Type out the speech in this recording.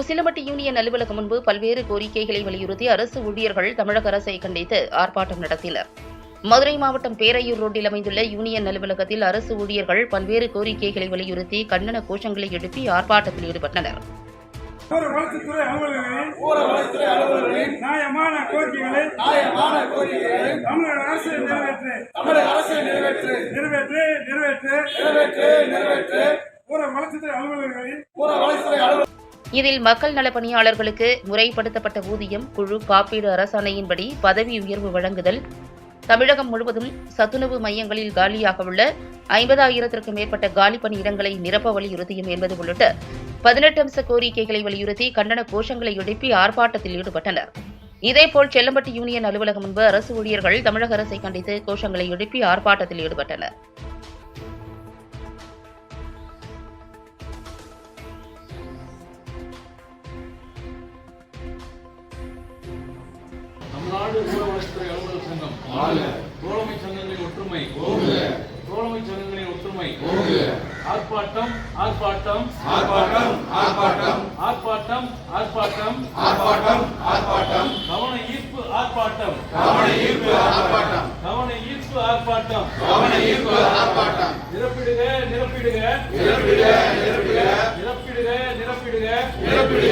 Usilampatti union அலுவலகம் முன்பு பல்வேறு கோரிக்கைகளை வலியுறுத்தி அரசு ஊழியர்கள் தமிழக அரசை கண்டித்து ஆர்ப்பாட்டம் நடத்தினர். மதுரை மாவட்டம் பேரையூர் ரோட்டில் அமைந்துள்ள யூனியன் அலுவலகத்தில் அரசு ஊழியர்கள் பல்வேறு கோரிக்கைகளை வலியுறுத்தி கண்டன கோஷங்களை எழுப்பி ஆர்ப்பாட்டத்தில் ஈடுபட்டனர். நியாயமான கோரிக்கைகளை தமிழக அரசு நிறைவேற்று. தமிழக அரசு நிறைவேற்று. நிறைவேற்று நிறைவேற்று. நிறைவேற்று நிறைவேற்று. வளர்ச்சித்துறை அலுவலர்களின் ஊர வளர்ச்சித்துறை அலுவலர் இதில் மக்கள் நல பணியாளர்களுக்கு முறைப்படுத்தப்பட்ட ஊதியம் குழு காப்பீடு அரசாணையின்படி பதவி உயர்வு வழங்குதல். தமிழகம் முழுவதும் சத்துணவு மையங்களில் காலியாக உள்ள ஐம்பதாயிரத்திற்கும் மேற்பட்ட காலி பணியிடங்களை நிரப்ப வலியுறுத்தியும் என்பது உள்ளிட்ட பதினெட்டு அம்ச கோரிக்கைகளை வலியுறுத்தி கண்டன கோஷங்களை எழுப்பி ஆர்ப்பாட்டத்தில் ஈடுபட்டனர். இதேபோல் செல்லம்பட்டு யூனியன் அலுவலகம் முன்பு அரசு ஊழியர்கள் தமிழக அரசை கண்டித்து கோஷங்களை எழுப்பி ஆர்ப்பாட்டத்தில் ஈடுபட்டனர். தமிழ்நாடு ஊர வளர்ச்சித்துறை அலுவலர் சங்கம். தோழமை சங்கங்களின் ஒற்றுமை. தோழமை சங்கங்களின் ஒற்றுமை. ஆர்ப்பாட்டம் ஆர்ப்பாட்டம். ஆர்ப்பாட்டம் ஆர்ப்பாட்டம். ஆர்ப்பாட்டம் ஆர்ப்பாட்டம். ஆர்ப்பாட்டம் ஆர்ப்பாட்டம். கவன ஈர்ப்பு ஆர்ப்பாட்டம். கவன ஈர்ப்பு ஆர்ப்பாட்டம். கவன ஈர்ப்பு ஆர்ப்பாட்டம். கவன ஈர்ப்பு ஆர்ப்பாட்டம். நிரப்பிடுக நிரப்பிடுக. நிரப்பிடுக நிரப்பிடுக. நிரப்பிடுக நிரப்பிடுக. நிரப்பிடுக.